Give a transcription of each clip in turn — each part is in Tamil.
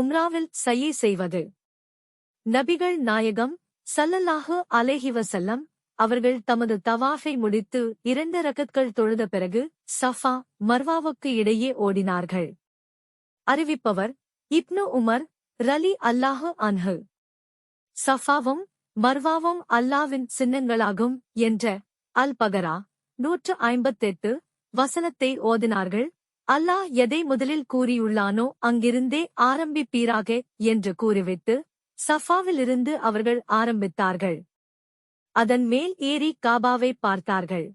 உம்ராவில் சையை செய்வது. நபிகள் நாயகம் சல்லல்லாஹு அலேஹிவசல்லம் அவர்கள் தமது தவாஃபை முடித்து இரண்டு ரகத்கள் தொழுத பிறகு சஃபா மர்வாவுக்கு இடையே ஓடினார்கள். அறிவிப்பவர் இப்னு உமர் ரலி அல்லாஹு அன்ஹு. சஃபாவும் மர்வாவும் அல்லாவின் சின்னங்களாகும் என்ற அல் பகரா நூற்று ஐம்பத்தெட்டு வசனத்தை ஓதினார்கள். அல்லாஹ் எதை முதலில் கூறியுள்ளானோ அங்கிருந்தே ஆரம்பிப்பீராக என்று கூறிவிட்டு சஃபாவிலிருந்து அவர்கள் ஆரம்பித்தார்கள். அதன் மேல் ஏறி காபாவை பார்த்தார்கள்.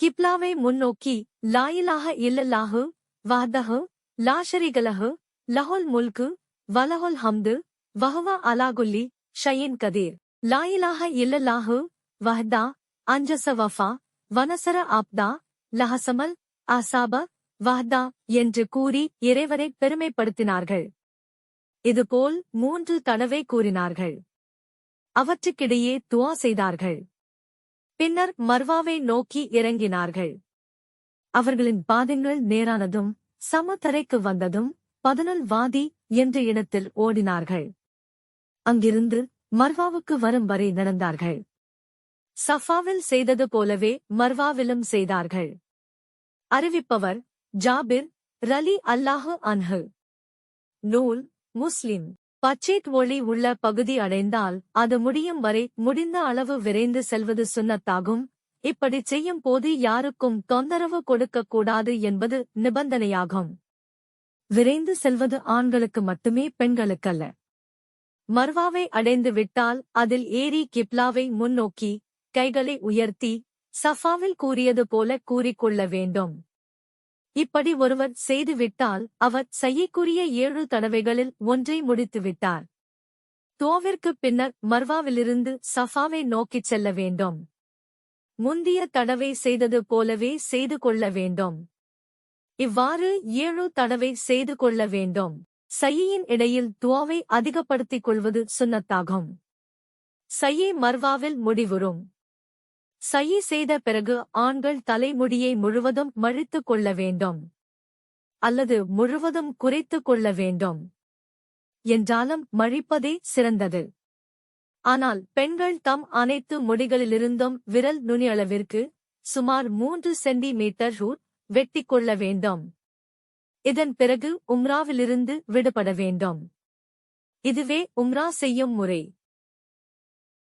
கிப்லாவை முன்னோக்கி லாயிலாக இல்லல்லாஹு வஹ்தஹு லாஷரிகலஹு லஹோல் முல்கு வலஹுல் ஹம்து வஹுவ அலாகுல்லி ஷயின் கதீர். லாயிலாக இல்லல்லாஹு வஹ்தா அஞ்சச வஃபா வனசர ஆப்தா லஹசமல் அசாப வஹ்தா என்று கூறி இறைவரை பெருமைப்படுத்தினார்கள். இதுபோல் மூன்று தடவை கூறினார்கள். அவற்றுக்கிடையே துவா செய்தார்கள். பின்னர் மர்வாவை நோக்கி இறங்கினார்கள். அவர்களின் பாதங்கள் நேரானதும் சமதரைக்கு வந்ததும் பதனல் வாதி என்ற இடத்தில் ஓடினார்கள். அங்கிருந்து மர்வாவுக்கு வரும் வரை நடந்தார்கள். சஃபாவில் செய்தது போலவே மர்வாவிலும் செய்தார்கள். அறிவிப்பவர் ஜாபிர் ரலி அல்லாஹு அன்ஹு. நூல் முஸ்லிம். பச்சேட் ஒளி உள்ள பகுதி அடைந்தால் அது முடியும் வரை முடிந்த அளவு விரைந்து செல்வது சுன்னத்தாகும் இப்படி செய்யும் போது யாருக்கும் தொந்தரவு கொடுக்கக்கூடாது என்பது நிபந்தனையாகும். விரைந்து செல்வது ஆண்களுக்கு மட்டுமே பெண்களுக்கல்ல. மர்வாவை அடைந்து விட்டால் அதில் ஏறி கிப்லாவை முன்னோக்கி கைகளை உயர்த்தி சஃபாவில் கூறியது போல கூறிக்கொள்ள வேண்டும். இப்படி ஒருவர் செய்துவிட்டால் அவர் செய்யக்கூடிய ஏழு தடவைகளில் ஒன்றை முடித்துவிட்டார். தோவிற்குப் பின்னர் மர்வாவிலிருந்து சஃபாவை நோக்கிச் செல்ல வேண்டும். முந்திய தடவை செய்தது போலவே செய்து கொள்ள வேண்டும். இவ்வாறு ஏழு தடவை செய்து கொள்ள வேண்டும். சையின் இடையில் துவாவை அதிகப்படுத்திக் கொள்வது சுன்னத்தாகும் சையை மர்வாவில் முடிவுறும். சையை செய்த பிறகு ஆண்கள் தலைமுடியை முழுவதும் மழித்துக் கொள்ள வேண்டும். அல்லது முழுவதும் குறைத்துக் கொள்ள வேண்டும். என்றாலும் மழிப்பதே சிறந்தது. ஆனால் பெண்கள் தம் அனைத்து முடிகளிலிருந்தும் விரல் நுனியளவிற்கு சுமார் மூன்று சென்டிமீட்டர் ரூட் வெட்டிக் கொள்ள வேண்டும். இதன் பிறகு உம்ராவிலிருந்து விடுபட வேண்டும். இதுவே உம்ரா செய்யும் முறை.